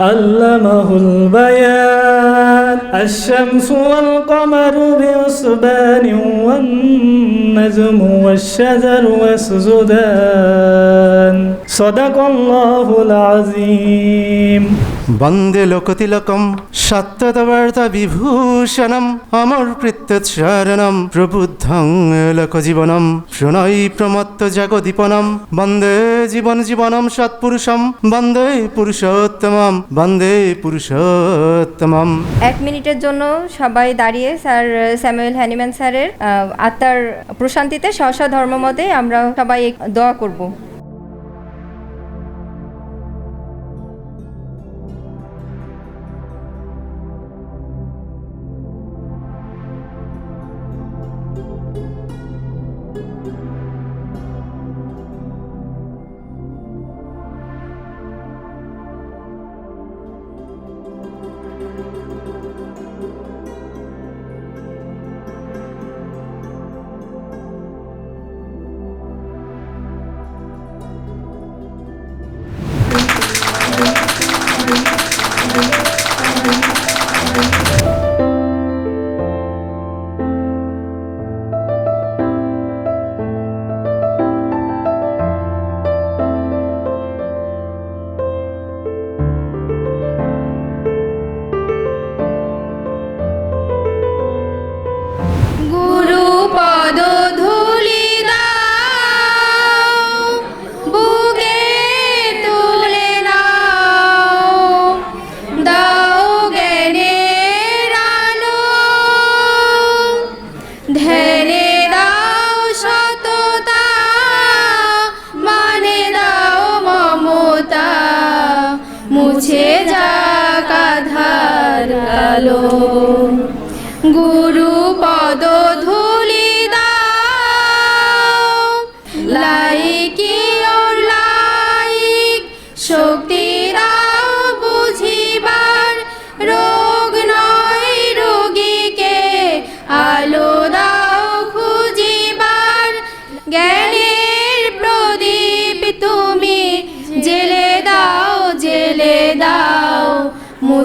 علمه البيان. الشمس والقمر بحسبان والنجم والشجر يسجدان. صدق الله العظيم. বন্দে লোকতিলকম সত্যতবার্ত বিভূষণম অমর কৃত্যচারণম প্রবুদ্ধং লোকজীবনম প্রণয় প্রমত্ত জগদীপনম বন্দে জীবন জীবনম সৎপুরুষম বন্দে পুরুষোত্তমম বন্দে পুরুষোত্তমম। এক মিনিটের জন্য সবাই দাঁড়িয়ে স্যার স্যামুয়েল হ্যানিম্যান স্যারের আত্মার প্রশান্তিতে স্ব ধর্মমতে আমরা সবাই দোয়া করব।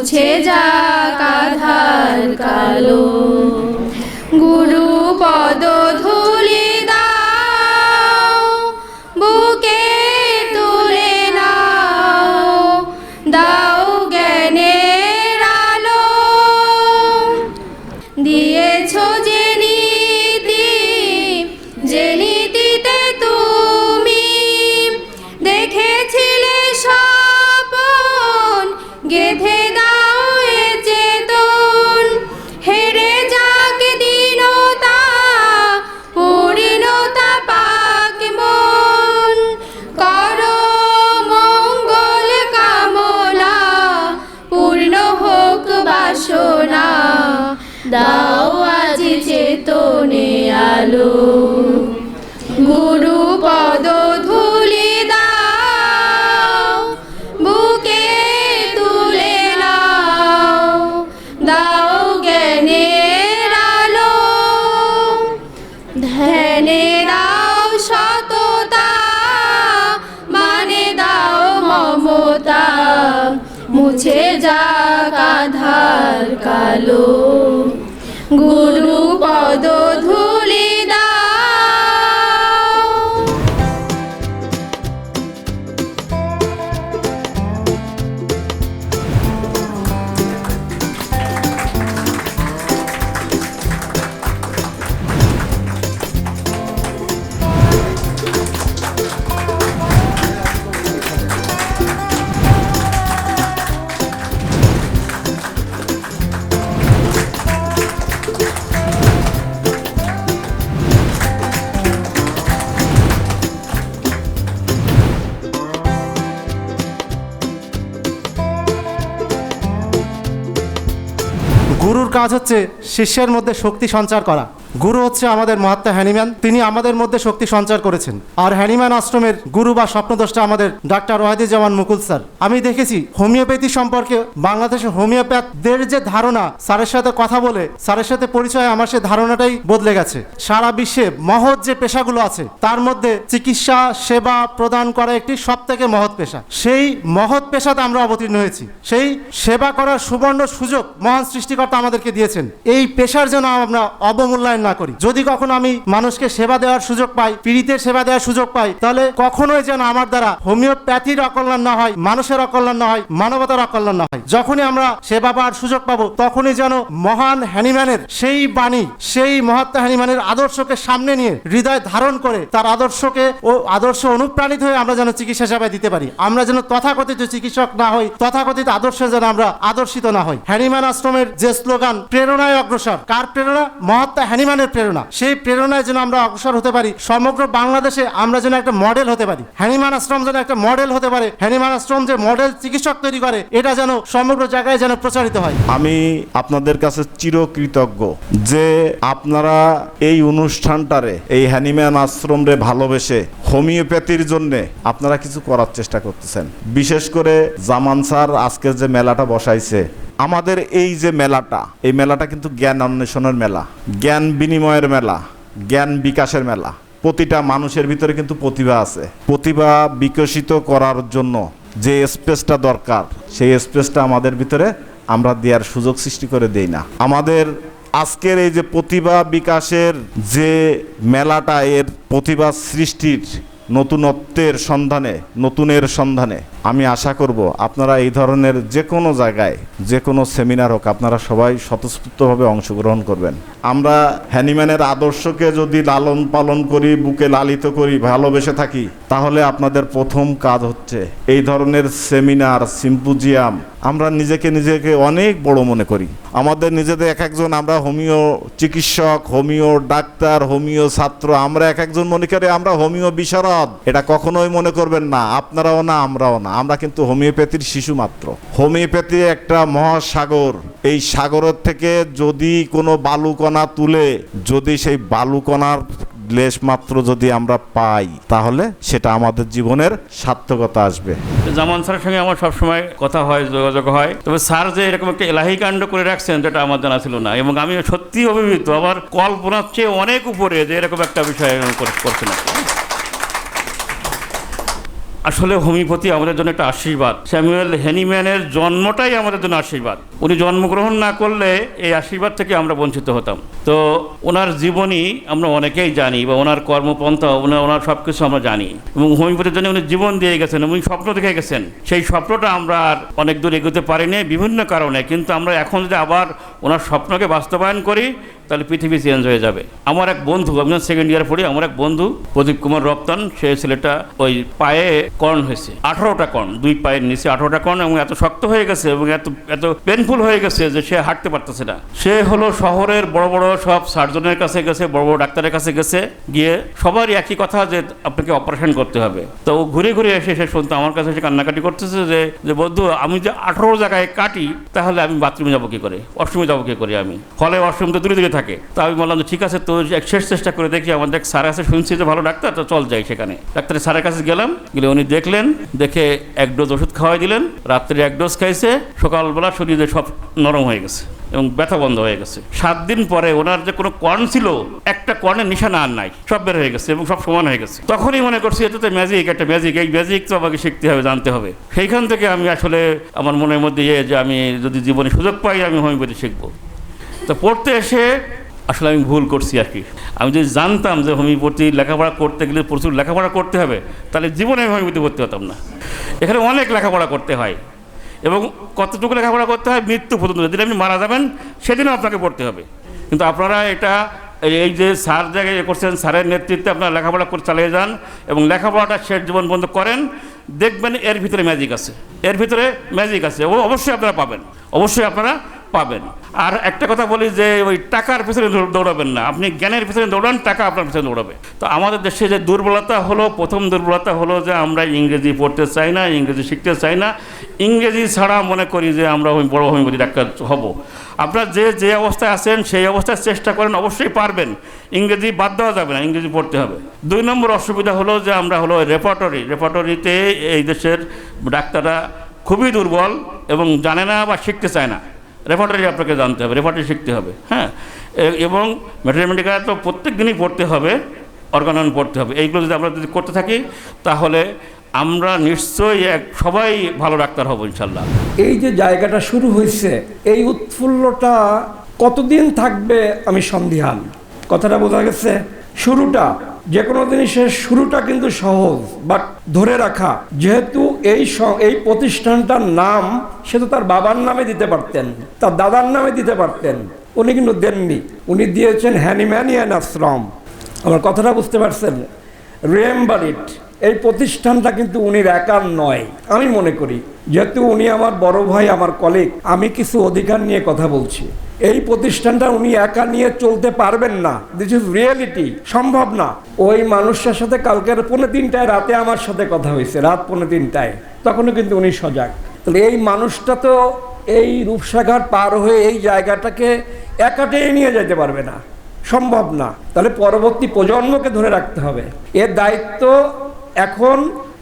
মুছে যাক আধার কালো Hello. কাজ হচ্ছে শিষ্যের মধ্যে শক্তি সঞ্চার করা। গুরু হচ্ছে আমাদের মহাত্মা হ্যানিম্যান। তিনি আমাদের মধ্যে শক্তি সঞ্চার করেছেন। আর হ্যানিম্যান আশ্রমের গুরু বা স্বপ্নদ্রষ্টা আমাদের ডাক্তার ওয়াহিদুজ্জামান মুকুল স্যার। আমি দেখেছি হোমিওপ্যাথি সম্পর্কে বাংলাদেশের হোমিওপ্যাথদের যে ধারণা, স্যারের সাথে কথা বলে, স্যারের সাথে পরিচয় আমার সে ধারণাটাই বদলে গেছে। সারা বিশ্বে মহৎ যে পেশাগুলো আছে, তার মধ্যে চিকিৎসা, সেবা প্রদান করা একটি সব থেকে মহৎ পেশা। সেই মহৎ পেশাতে আমরা অবতীর্ণ হয়েছি। সেই সেবা করার সুবর্ণ সুযোগ মহান সৃষ্টিকর্তা আমাদেরকে দিয়েছেন। এই পেশার জন্য আমরা অবমূল্যায়ন না করি। যদি কখনো আমি মানুষকে সেবা দেওয়ার সুযোগ পাই, পীড়িতের সেবা দেওয়ার সুযোগ পাই, তাহলে কখনোই যেন আমার দ্বারা হোমিওপ্যাথির অকল্যাণ না হয়, মানুষের অকল্যাণ না হয়, মানবতার অকল্যাণ না হয়। যখনই আমরা সেবা পাওয়ার সুযোগ পাবো, তখনই যেন মহান হ্যানিম্যানের সেই বাণী, সেই মহাত্মা হ্যানিম্যানের আদর্শকে সামনে নিয়ে হৃদয় ধারণ করে তার আদর্শকে ও আদর্শ অনুপ্রাণিত হয়ে আমরা যেন চিকিৎসা সেবায় দিতে পারি। আমরা যেন তথাকথিত চিকিৎসক না হই, তথাকথিত আদর্শে যেন আমরা আদর্শিত না হই। হ্যানিম্যান আশ্রমের যে স্লোগান, প্রেরণায় অগ্রসর। কার প্রেরণা? মহাত্মা হ্যানিম্যানের প্রেরণা। সেই প্রেরণায় যেন আমরা অগ্রসর হতে পারি, সমগ্র বাংলাদেশে আমরা যেন একটা মডেল হতে পারি। হ্যানিম্যান আশ্রম যেন একটা মডেল হতে পারে হ্যানিম্যান আশ্রম যে মডেল চিকিৎসক তৈরি করে, এটা যেন সমগ্র জায়গায় যেন প্রচারিত হয়। আমি আপনাদের কাছে চিরকৃতজ্ঞ যে আপনারা এই অনুষ্ঠানটারে, এই হ্যানিম্যান আশ্রমরে ভালোবেসে হোমিওপ্যাথির জন্য আপনারা কিছু করার চেষ্টা করতেছেন। বিশেষ করে জামান স্যার আজকের যে মেলাটা বসাইছে আমাদের এই যে মেলাটা, এই মেলাটা কিন্তু জ্ঞান অন্বেষণের মেলা, জ্ঞান বিনিময়ের মেলা, জ্ঞান বিকাশের মেলা। প্রতিটা মানুষের ভিতরে কিন্তু প্রতিভা আছে। প্রতিভা বিকশিত করার জন্য যে স্পেসটা দরকার, সেই স্পেসটা আমাদের ভিতরে আমরা দেওয়ার সুযোগ সৃষ্টি করে দেই না। আমাদের আজকের এই যে প্রতিভা বিকাশের যে মেলাটা, এর প্রতিভা সৃষ্টির নতুনত্বের সন্ধানে, নতুনের সন্ধানে। আমি আশা করব আপনারা এই ধরনের যে কোনো জায়গায় যে কোনো সেমিনার হোক, আপনারা সবাই স্বতঃস্ফূর্তভাবে অংশগ্রহণ করবেন। আমরা হ্যানিম্যানের আদর্শকে যদি লালন পালন করি, বুকে লালিত করি, ভালোবেসে থাকি, তাহলে আপনাদের প্রথম কাজ হচ্ছে এই ধরনের সেমিনার, সিম্পোজিয়াম আমরা নিজেকে নিজেকে অনেক বড় মনে করি। আমাদের নিজেদের এক একজন আমরা হোমিও চিকিৎসক, হোমিও ডাক্তার, হোমিও ছাত্র, আমরা এক একজন মনে করি আমরা হোমিও বিশারদ। এটা কখনোই মনে করবেন না, আপনারাও না, আমরাও না। আমরা কিন্তু হোমিওপ্যাথির শিশু মাত্র। হোমিওপ্যাথি একটা মহাসাগর। এই সাগরের থেকে যদি কোনো বালুকণা তুলে, যদি সেই বালুকণার লেশ মাত্র যদি আমরা পাই, তাহলে সেটা আমাদের জীবনের সার্থকতা আসবে। জামান স্যারের সঙ্গে আমার সবসময় কথা হয়, যোগাযোগ হয়। তবে স্যার যে এরকম একটা এলাহি কাণ্ড করে রাখছেন যেটা আমার জানা ছিল না। এবং আমি সত্যি অভিভূত, আমার কল্পনার চেয়ে অনেক উপরে যে এরকম একটা বিষয় করছিলাম। আসলে হোমিওপ্যাথি আমাদের জন্য একটা আশীর্বাদ। স্যামুয়েল হেনিম্যানের জন্মটাই আমাদের জন্য আশীর্বাদ। উনি জন্মগ্রহণ না করলে এই আশীর্বাদ থেকে আমরা বঞ্চিত হতাম। তো ওনার জীবনী আমরা অনেকেই জানি বা ওনার কর্মপন্থা ওনার ওনার সব কিছু আমরা জানি। এবং হোমিওপ্যাথির জন্য উনি জীবন দিয়ে গেছেন এবং স্বপ্ন দেখে গেছেন। সেই স্বপ্নটা আমরা আর অনেক দূর এগোতে পারিনি বিভিন্ন কারণে। কিন্তু আমরা এখন যদি আবার ওনার স্বপ্নকে বাস্তবায়ন করি, তাহলে পৃথিবী চেঞ্জ হয়ে যাবে। আমার এক বন্ধু, আমি সেকেন্ড ইয়ার পড়ি, আমার এক বন্ধু, প্রদীপ কুমার রপ্তান, সে ছেলেটা ওই পায়ে কর্ন হয়েছে। আঠারোটা কর্ন দুই পায়ের নিচে আঠারোটা কর্ণ এবং এত শক্ত হয়ে গেছে, এবং এত এত পেনফুল হয়ে গেছে যে সে হাঁটতে পারতেছে না। সে হলো শহরের বড় বড় সব সার্জনের কাছে গেছে, বড় বড় ডাক্তারের কাছে গেছে, গিয়ে সবারই একই কথা যে আপনাকে অপারেশন করতে হবে। তো ও ঘুরে ঘুরে এসে, সে শুনতো আমার কাছে এসে কান্নাকাটি করতেছে যে যে বন্ধু, আমি যে আঠারো জায়গায় কাটি, তাহলে আমি বাথরুমে যাব কি করে? ওয়াশরুমে যাব করি আমি। ফলে ওয়াশরুম তো দূরে দূরে থাকে। তো আমি বললাম ঠিক আছে, তো এক শেষ চেষ্টা করে দেখি আমাদের স্যার আছে, শুনছি যে ভালো ডাক্তার, তো চল যাই সেখানে। ডাক্তারের স্যারের কাছে গেলাম, গেলে উনি দেখলেন, দেখে এক ডোজ ওষুধ খাওয়াই দিলেন, রাত্রে এক ডোজ খাইছে, সকালবেলা শরীরে সব নরম হয়ে গেছে। এবং ব্যথা বন্ধ হয়ে গেছে। সাত দিন পরে ওনার যে কোনো কর্ন ছিল, একটা কর্নের নিশানা আর নাই। সব বের হয়ে গেছে এবং সব সমান হয়ে গেছে। তখনই মনে করছি, এটা তো ম্যাজিক একটা ম্যাজিক এই ম্যাজিক তো আমাকে শিখতে হবে, জানতে হবে। সেইখান থেকে আমি আসলে আমার মনের মধ্যে ইয়ে যে আমি যদি জীবনে সুযোগ পাই, আমি হোমিওপ্যাথি শিখব। তো পড়তে এসে আসলে আমি ভুল করছি আর কি। আমি যদি জানতাম যে হোমিওপ্যাথি লেখাপড়া করতে গেলে প্রচুর লেখাপড়া করতে হবে, তাহলে জীবনে আমি হোমিওপ্যাথি করতে হতাম না। এখানে অনেক লেখাপড়া করতে হয়। এবং কতটুকু লেখাপড়া করতে হয় মৃত্যু পর্যন্ত, যেদিন আপনি মারা যাবেন, সেদিনও আপনাকে পড়তে হবে। কিন্তু আপনারা এটা, এই- যে স্যার জায়গায় করছেন, স্যারের নেতৃত্বে আপনারা লেখাপড়া করে চালিয়ে যান এবং লেখাপড়াটা শেষ জীবন বন্ধ করেন, দেখবেন এর ভিতরে ম্যাজিক আছে। এর ভিতরে ম্যাজিক আছে। ও অবশ্যই আপনারা পাবেন। অবশ্যই আপনারা পাবেন। আর একটা কথা বলি যে, ওই টাকার পিছনে দৌড়াবেন না। আপনি জ্ঞানের পিছনে দৌড়ান, টাকা আপনার পিছনে দৌড়াবে। তো আমাদের দেশে যে দুর্বলতা হলো, প্রথম দুর্বলতা হলো যে আমরা ইংরেজি পড়তে চাই না, ইংরেজি শিখতে চাই না। ইংরেজি ছাড়া মনে করি যে আমরা বড় হোমিওপ্যাথি ডাক্তার হব। আপনার যে যে অবস্থায় আছেন, সেই অবস্থায় চেষ্টা করেন, অবশ্যই পারবেন। ইংরেজি বাদ দেওয়া যাবে না, ইংরেজি পড়তে হবে। দুই নম্বর অসুবিধা হলো যে আমরা হলো রেপার্টরি। রেপার্টরিতে এই দেশের ডাক্তাররা খুবই দুর্বল এবং জানে না বা শিখতে চায় না। রেপার্টারি আপনাকে জানতে হবে রেপার্টারি শিখতে হবে হ্যাঁ? এবং ম্যাথমেটিক্যাল তো প্রত্যেক দিনই পড়তে হবে অর্গানন পড়তে হবে। এইগুলো যদি আমরা যদি করতে থাকি, তাহলে আমরা নিশ্চয়ই এক, সবাই ভালো ডাক্তার হব ইনশাল্লাহ এই যে জায়গাটা শুরু হয়েছে, এই উৎফুল্লটা কতদিন থাকবে আমি সন্দিহান? কথাটা বোঝা গেছে, শুরুটা যে কোনো জিনিসের শুরুটা কিন্তু সহজ বাট ধরে রাখা, যেহেতু এই এই প্রতিষ্ঠানটার নাম সে তো তার বাবার নামে দিতে পারতেন, তার দাদার নামে দিতে পারতেন, উনি কিন্তু দেননি। উনি দিয়েছেন হ্যানিম্যানিয়ান আশ্রম আমার কথাটা বুঝতে পারছেন? রিমেম্বার এই প্রতিষ্ঠানটা কিন্তু উনি একার নয়, আমি মনে করি। যেহেতু উনি আমার বড় ভাই, আমার কলিগ আমি কিছু অধিকার নিয়ে কথা বলছি। এই প্রতিষ্ঠানটা উনি একা নিয়ে চলতে পারবেন না। দিস ইজ রিয়েলিটি সম্ভব না। ওই মানুষটার সাথে কালকের পৌনে তিনটায়, রাতে আমার সাথে কথা হয়েছে, রাত পৌনে তিনটায়। তখনও কিন্তু উনি সজাগ। তাহলে এই মানুষটা তো এই রূপসাগর পার হয়ে এই জায়গাটাকে একা টেনে নিয়ে যেতে পারবে না। সম্ভব না। তাহলে পরবর্তী প্রজন্মকে ধরে রাখতে হবে। এর দায়িত্ব এখন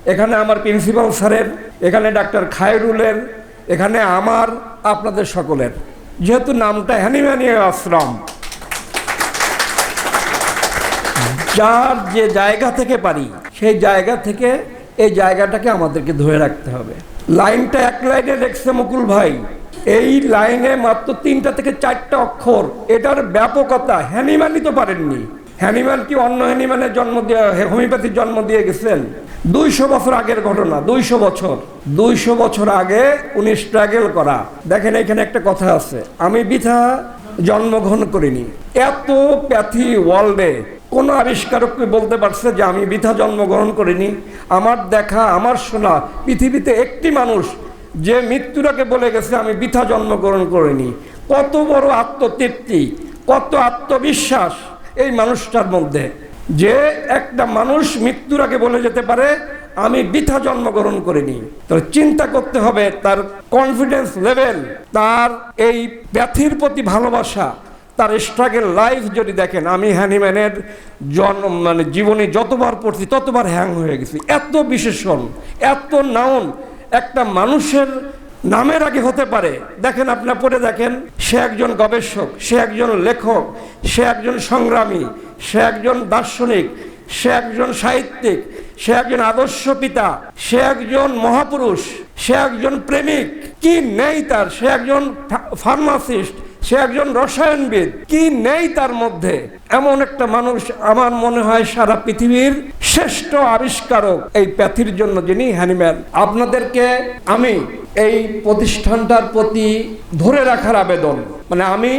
এখানে আমার প্রিন্সিপাল স্যারের, এখানে ডাক্তার খায়রুলের, এখানে আমার, আপনাদের সকলের। যেহেতু নামটা হ্যানিম্যানিয়া আশ্রম। যার যে জায়গা থেকে পারি, সেই জায়গা থেকে এই জায়গাটাকে আমাদেরকে ধরে রাখতে হবে। লাইনটা এক লাইনে দেখছে মুকুল ভাই। এই লাইনে মাত্র তিনটা থেকে চারটা অক্ষর। এটার ব্যাপকতা হ্যানিম্যানই তো পারেননি। হ্যানিম্যান কি অন্য হ্যানিম্যানের জন্ম দিয়ে হোমিওপ্যাথির জন্ম দিয়ে গেছেন? দুইশো বছর আগের ঘটনা, দুইশো বছর। দুইশো বছর আগে উনি স্ট্রাগল করা। দেখেন এখানে একটা কথা আছে, আমি বৃথা জন্মগ্রহণ করিনি। এত প্যাথি ওয়ার্ল্ডে কোনো আবিষ্কারককে বলতে পারছে যে আমি বৃথা জন্মগ্রহণ করিনি। আমার দেখা, আমার শোনা, পৃথিবীতে একটি মানুষ যে মৃত্যুটাকে বলে গেছে, আমি বৃথা জন্মগ্রহণ করিনি। কত বড় আত্মতৃপ্তি, কত আত্মবিশ্বাস। এই মানুষটার মধ্যে। যে একটা মানুষ মৃত্যুর আগে বলে যেতে পারে, আমি বৃথা জন্মগ্রহণ করিনি। তো চিন্তা করতে হবে তার কনফিডেন্স লেভেল তার এই ব্যাথির প্রতি ভালোবাসা, তার স্ট্রাগেল লাইফ যদি দেখেন, আমি হ্যানিম্যানের জন্ম মানে জীবনে যতবার পড়ছি, ততবার হ্যাং হয়ে গেছি। এত বিশেষণ, এত নাউন একটা মানুষের নামের আগে হতে পারে। দেখেন আপনার পরে দেখেন, সে একজন গবেষক, সে একজন লেখক, সে একজন সংগ্রামী, সে একজন দার্শনিক, সে একজন সাহিত্যিক, সে একজন আদর্শ পিতা, সে একজন মহাপুরুষ, সে একজন প্রেমিক, কি নেই তার? সে একজন ফার্মাসিস্ট সে একজন রসায়নবিদ। কি নেই তার মধ্যে? এমন একটা মানুষ আমার মনে হয় সারা পৃথিবীর শ্রেষ্ঠ আবিষ্কারক এই প্যাথির জন্য যিনি হ্যানিম্যান। আপনাদেরকে আমি এই প্রতিষ্ঠানটার প্রতি ধরে রাখার আবেদন। মানে আমি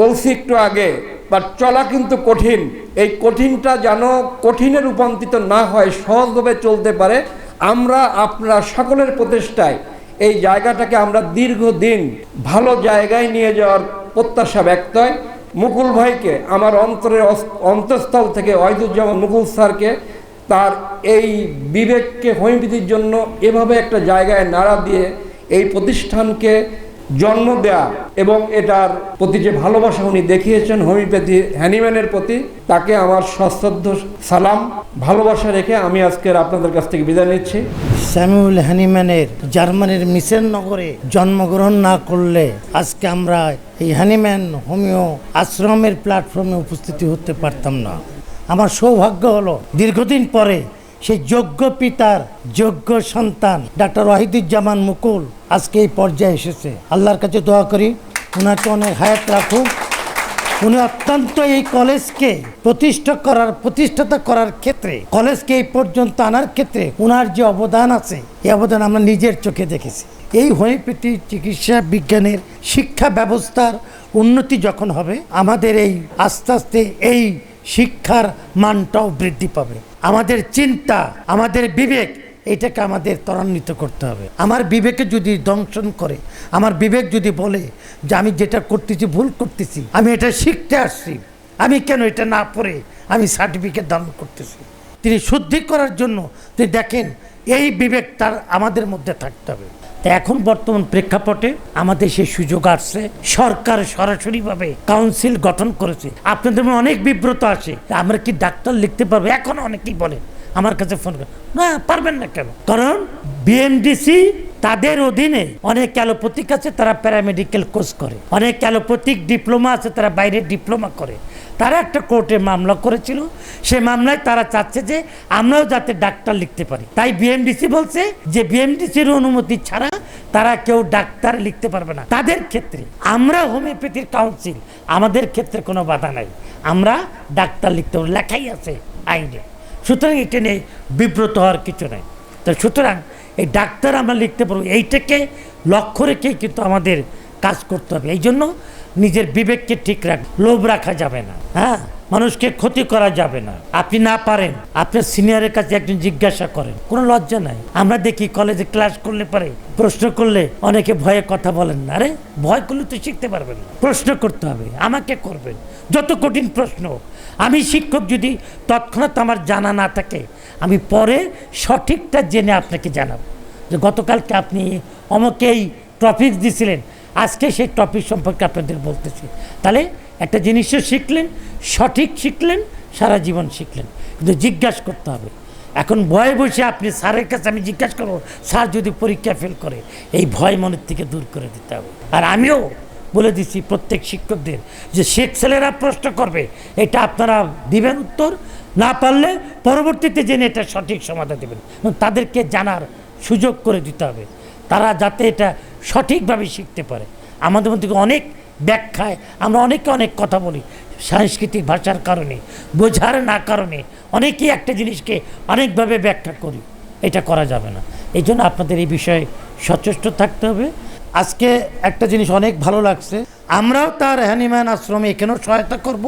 বলছি একটু আগে বা চলা কিন্তু কঠিন। এই কঠিনটা যেন কঠিনে রূপান্তরিত না হয়, সহজভাবে চলতে পারে। আমরা আপনারা সকলের প্রচেষ্টায় এই জায়গাটাকে আমরা দীর্ঘদিন ভালো জায়গায় নিয়ে যাওয়ার প্রত্যাশা ব্যক্ত হয়। মুকুল ভাইকে, আমার অন্তরের অন্তঃস্থল থেকে ওয়াহিদুজ্জামান মুকুল স্যারকে তার এই বিবেককে হোমিওপ্যাথির জন্য এভাবে একটা জায়গায় নাড়া দিয়ে এই প্রতিষ্ঠানকে জন্ম দেয়া এবং এটার প্রতি যে ভালোবাসা উনি দেখিয়েছেন হোমিওপ্যাথি হ্যানিম্যানের প্রতি, তাকে আমার সশ্রদ্ধ সালাম, ভালোবাসা রেখে আমি আজকের আপনাদের কাছ থেকে বিদায় নিচ্ছি। স্যামুয়েল হ্যানিম্যানের জার্মানির মিসেন নগরে জন্মগ্রহণ না করলে আজকে আমরা এই হ্যানিম্যান হোমিও আশ্রমের প্ল্যাটফর্মে উপস্থিতি হতে পারতাম না। আমার সৌভাগ্য হলো, দীর্ঘদিন পরে সেই যোগ্য পিতার, যোগ্য সন্তান, ডাক্তার ওয়াহিদুজ্জামান মুকুল আজকে এই পর্যায়ে এসেছে। আল্লাহর কাছে দোয়া করি ওনাকে অনেক হায়াত রাখুক। উনি অত্যন্ত এই কলেজকে প্রতিষ্ঠা করার, প্রতিষ্ঠাতা করার ক্ষেত্রে, কলেজকে এই পর্যন্ত আনার ক্ষেত্রে ওনার যে অবদান আছে, এই অবদান আমরা নিজের চোখে দেখেছি। এই হোমিওপ্যাথি চিকিৎসা বিজ্ঞানের শিক্ষা ব্যবস্থার উন্নতি যখন হবে, আমাদের এই আস্তে আস্তে এই শিক্ষার মানটাও বৃদ্ধি পাবে। আমাদের চিন্তা, আমাদের বিবেক, এটাকে আমাদের ত্বরান্বিত করতে হবে। আমার বিবেকে যদি দংশন করে, আমার বিবেক যদি বলে যে আমি যেটা করতেছি, ভুল করতেছি, আমি এটা শিখতে আসছি, আমি কেন এটা না পড়ে, আমি সার্টিফিকেট দান করতেছি? তিনি শুদ্ধি করার জন্য তিনি দেখেন, এই বিবেক তার আমাদের মধ্যে থাকতে হবে। তা এখন বর্তমান প্রেক্ষাপটে আমাদের সেই সুযোগ আসছে। সরকার সরাসরিভাবে কাউন্সিল গঠন করেছে। আপনাদের মধ্যে অনেক বিব্রত আসে আমরা কি ডাক্তার লিখতে পারব? এখন অনেকেই বলেন আমার কাছে ফোন করে। না, পারবেন না কেন? কারণ বিএমডিসি তাদের অধীনে অনেক অ্যালোপ্যাথিক আছে, তারা প্যারামেডিক্যাল কোর্স করে। অনেক অ্যালোপ্যাথিক ডিপ্লোমা আছে, তারা বাইরে ডিপ্লোমা করে। তারা একটা কোর্টে মামলা করেছিল। সে মামলায় তারা চাচ্ছে যে আমরাও যাতে ডাক্তার লিখতে পারি। তাই বিএমডিসি বলছে যে বিএমডিসির অনুমতি ছাড়া তারা কেউ ডাক্তার লিখতে পারবে না। তাদের ক্ষেত্রে আমরা হোমিওপ্যাথির কাউন্সিল, আমাদের ক্ষেত্রে কোনো বাধা নাই। আমরা ডাক্তার লিখতে পারব, লেখাই আছে আইনে। সুতরাং এটা নিয়ে বিব্রত হওয়ার কিছু নাই। তো সুতরাং এই ডাক্তার আমরা লিখতে পারব, এইটাকে লক্ষ্য রেখেই কিন্তু আমাদের কাজ করতে হবে। এই জন্য নিজের বিবেককে ঠিক রাখ, লোভ রাখা যাবে না হ্যাঁ? মানুষকে ক্ষতি করা যাবে না। আপনি না পারেন, আপনার সিনিয়রের কাছে একজন জিজ্ঞাসা করেন, কোনো লজ্জা নাই। আমরা দেখি কলেজে ক্লাস করলে পারে প্রশ্ন করলে অনেকে ভয়ে কথা বলেন না। আরে, ভয় করলে তো শিখতে পারবেন না। প্রশ্ন করতে হবে, আমাকে করবেন। যত কঠিন প্রশ্ন, আমি শিক্ষক যদি তৎক্ষণাৎ আমার জানা না থাকে, আমি পরে সঠিকটা জেনে আপনাকে জানাব। যে গতকালকে আপনি অমকে এই টপিক দিছিলেন আজকে সেই টপিক সম্পর্কে আপনাদের বলতেছি। তাহলে একটা জিনিসও শিখলেন, সঠিক শিখলেন, সারা জীবন শিখলেন। কিন্তু জিজ্ঞাসা করতে হবে, এখন ভয়ে বসে আপনি স্যারের কাছে আমি জিজ্ঞাসা করব, স্যার যদি পরীক্ষা ফেল করে, এই ভয় মনের থেকে দূর করে দিতে হবে। আর আমিও বলে দিচ্ছি প্রত্যেক শিক্ষকদের যে শেখ ছেলেরা প্রশ্ন করবে, এটা আপনারা দিবেন উত্তর, না পারলে পরবর্তীতে জেনে এটা সঠিক সমাধান দেবেন। তাদেরকে জানার সুযোগ করে দিতে হবে। তারা যাতে এটা সঠিকভাবে শিখতে পারে। আমাদের মধ্যে অনেক ব্যাখ্যায় আমরা অনেকে অনেক কথা বলি, সাংস্কৃতিক ভাষার কারণে, বোঝার না কারণে, অনেকেই একটা জিনিসকে অনেকভাবে ব্যাখ্যা করি, এটা করা যাবে না। এই জন্য আপনাদের এই বিষয়ে সচেষ্ট থাকতে হবে। আজকে একটা জিনিস অনেক ভালো লাগছে, আমরাও তার হ্যানিম্যান আশ্রমে এখানেও সহায়তা করব,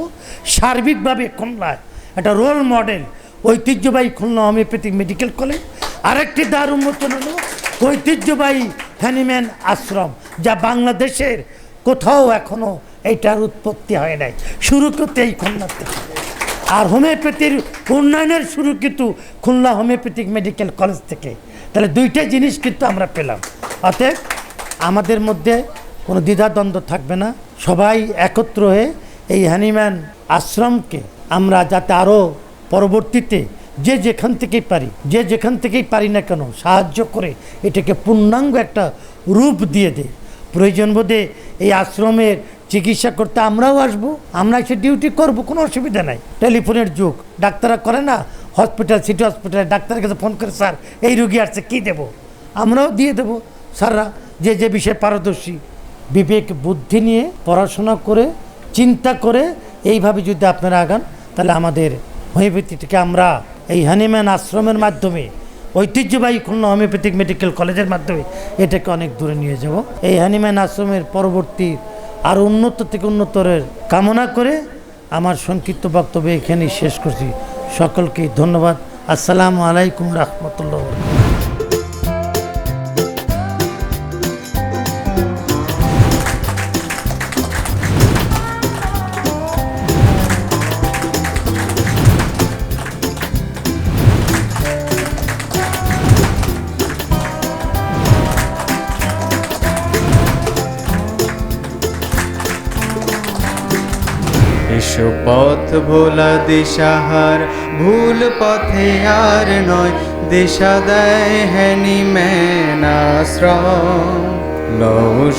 সার্বিকভাবে খুলনায়। একটা রোল মডেল ঐতিহ্যবাহী খুলনা হোমিওপ্যাথিক মেডিকেল কলেজ আরেকটি দ্বার উন্মোচন হলো, ঐতিহ্যবাহী হ্যানিম্যান আশ্রম যা বাংলাদেশের কোথাও এখনও এইটার উৎপত্তি হয় নাই। শুরু করতে এই খুলনা থেকে। আর হোমিওপ্যাথির উন্নয়নের শুরু কিন্তু খুলনা হোমিওপ্যাথিক মেডিকেল কলেজ থেকে। তাহলে দুইটা জিনিস কিন্তু আমরা পেলাম। অতএব আমাদের মধ্যে কোনো দ্বিধাদ্বন্দ্ব থাকবে না। সবাই একত্র হয়ে এই হ্যানিম্যান আশ্রমকে আমরা যাতে আরও পরবর্তীতে যে যেখান থেকেই পারি, যে যেখান থেকেই পারি না কেন, সাহায্য করে এটাকে পূর্ণাঙ্গ একটা রূপ দিয়ে দেয় প্রয়োজন বোধে এই আশ্রমের চিকিৎসা করতে আমরাও আসব, আমরা সে ডিউটি করব, কোনো অসুবিধা নাই। টেলিফোনের যুগ, ডাক্তাররা করে না হসপিটাল সিটি হসপিটালে ডাক্তারের কাছে ফোন করে, স্যার, এই রুগী আসছে, কী দেবো? আমরাও দিয়ে দেবো। স্যাররা যে যে বিষয়ে পারদর্শী, বিবেক, বুদ্ধি নিয়ে পড়াশোনা করে, চিন্তা করে এইভাবে যদি আপনারা আগান, তাহলে আমাদের হোমিওপ্যাথিটিকে আমরা এই হানিম্যান আশ্রমের মাধ্যমে, ঐতিহ্যবাহী খুলনা হোমিওপ্যাথিক মেডিকেল কলেজের মাধ্যমে এটাকে অনেক দূরে নিয়ে যাব। এই হানিম্যান আশ্রমের পরবর্তী আর উন্নত থেকে উন্নতরের কামনা করে আমার সংক্ষিপ্ত বক্তব্য এখানেই শেষ করছি। সকলকে ধন্যবাদ। আসসালামু আলাইকুম রহমতুল্লাহ। ভোলা দিশাহার, ভুল পথে আর নয়, দিশা দেয়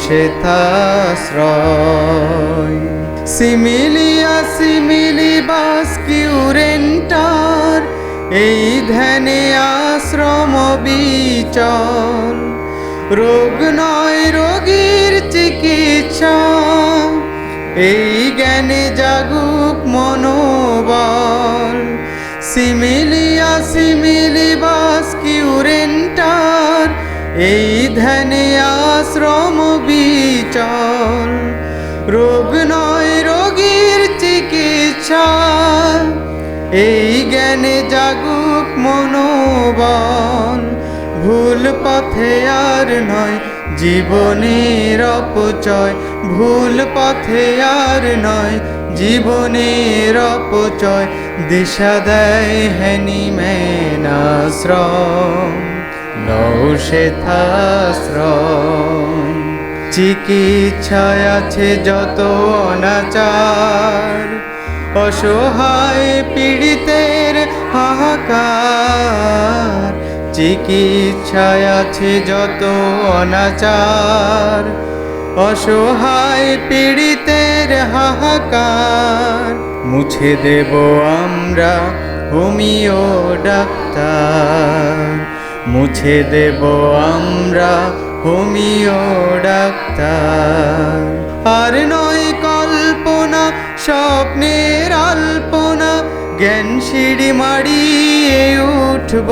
সে তাশ্রয়। সিমিলিয়া সিমিলি বাস কিউরেন্টার, এই ধ্যানে আশ্রম বিচল রোগ নয় রোগীর চিকিৎসা এই জ্ঞানে জাগুক মনোবল। সিমিলিয়া সিমিলি বাস কিউরেন্টার এই ধ্যানে আশ্রম বিচল। রোগ নয় রোগীর চিকিৎসা। এই জ্ঞানে জাগুক মনোবল। ভুল পথে আর নয় জীবনের অপচয় ভুল পথে আর নয়। জীবনের অপচয় দিশা দেয় হ্যানিম্যান আশ্রম নৌশেথাশ্রম চিকিৎসায় আছে যত অনাচার, অসহায় পীড়িতের হাহাকার। চিকিৎসায় আছে যত অনাচার, অসহায় পীড়িতের হাহাকার। মুছে দেব আমরা হোমিও ডাক্তার। মুছে দেব আমরা হোমিও ডাক্তার। আর নয় কল্পনা, স্বপ্নের আল্পনা, জ্ঞান সিঁড়ি মাড়িয়ে উঠব।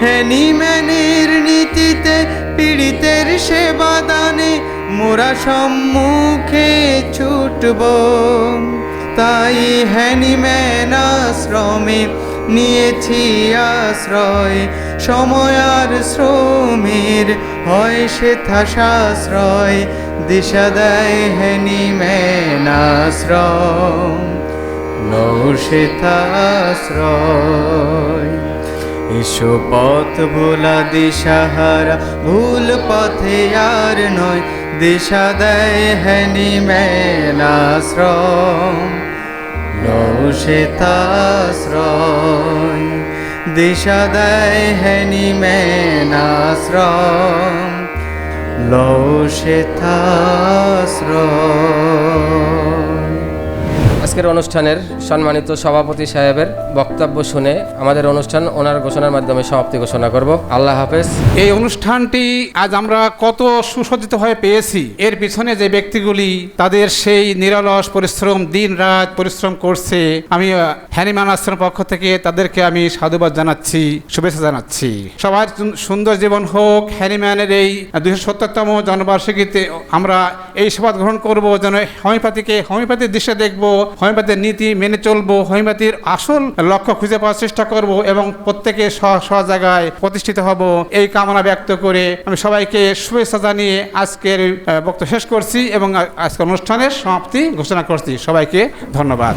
হ্যানিম্যানের নীতিতে পীড়িতের সেবা দানে মোরা সম্মুখে ছুটব। তাই হ্যানিম্যান আশ্রমে নিয়েছি আশ্রয়। সময় আর শ্রমের হয় সেথা সাশ্রয় দিশা দেয় হ্যানিম্যান আশ্রম নৌশেথাশ্রয় এসো পথ ভোলা দিশাহারা ভুল পথে আর নয়, দিশা দেয় হ্যানিম্যান আশ্রম নৌশেতাশ্রয় দিশা দেয় হ্যানিম্যান আশ্রম লৌশেতাশ্রয় আজকের অনুষ্ঠানের সম্মানিত সভাপতি সাহেবের বক্তব্য শুনে আমাদের অনুষ্ঠান ওনার ঘোষণার মাধ্যমে সমাপ্তি ঘোষণা করব। আল্লাহ হাফেজ। এই অনুষ্ঠানটি আজ আমরা কত সুসজ্জিত হয়ে পেয়েছি। এর পিছনে যে ব্যক্তিগুলি তাদের সেই নিরলস পরিশ্রম দিন রাত পরিশ্রম করছে আমি আহ, হ্যানিম্যান আশ্রমের পক্ষ থেকে তাদেরকে আমি সাধুবাদ জানাচ্ছি শুভেচ্ছা জানাচ্ছি। সবার সুন্দর জীবন হোক হ্যানিম্যানের এই দুশো সত্তরতম জন্মবার্ষিকীতে আমরা এই শপথ গ্রহণ করব যেন হোমিওপ্যাথিকে হোমিওপ্যাথির দৃশ্যে দেখব হোমিওপ্যাথির নীতি মেনে চলবো হোমিওপ্যাথির আসল লক্ষ্য খুঁজে পাওয়ার চেষ্টা করব এবং প্রত্যেকে স্ব স্ব জায়গায় প্রতিষ্ঠিত হব। এই কামনা ব্যক্ত করে আমি সবাইকে শুভেচ্ছা জানিয়ে আজকের বক্তব্য শেষ করছি এবং আজকের অনুষ্ঠানের সমাপ্তি ঘোষণা করছি। সবাইকে ধন্যবাদ।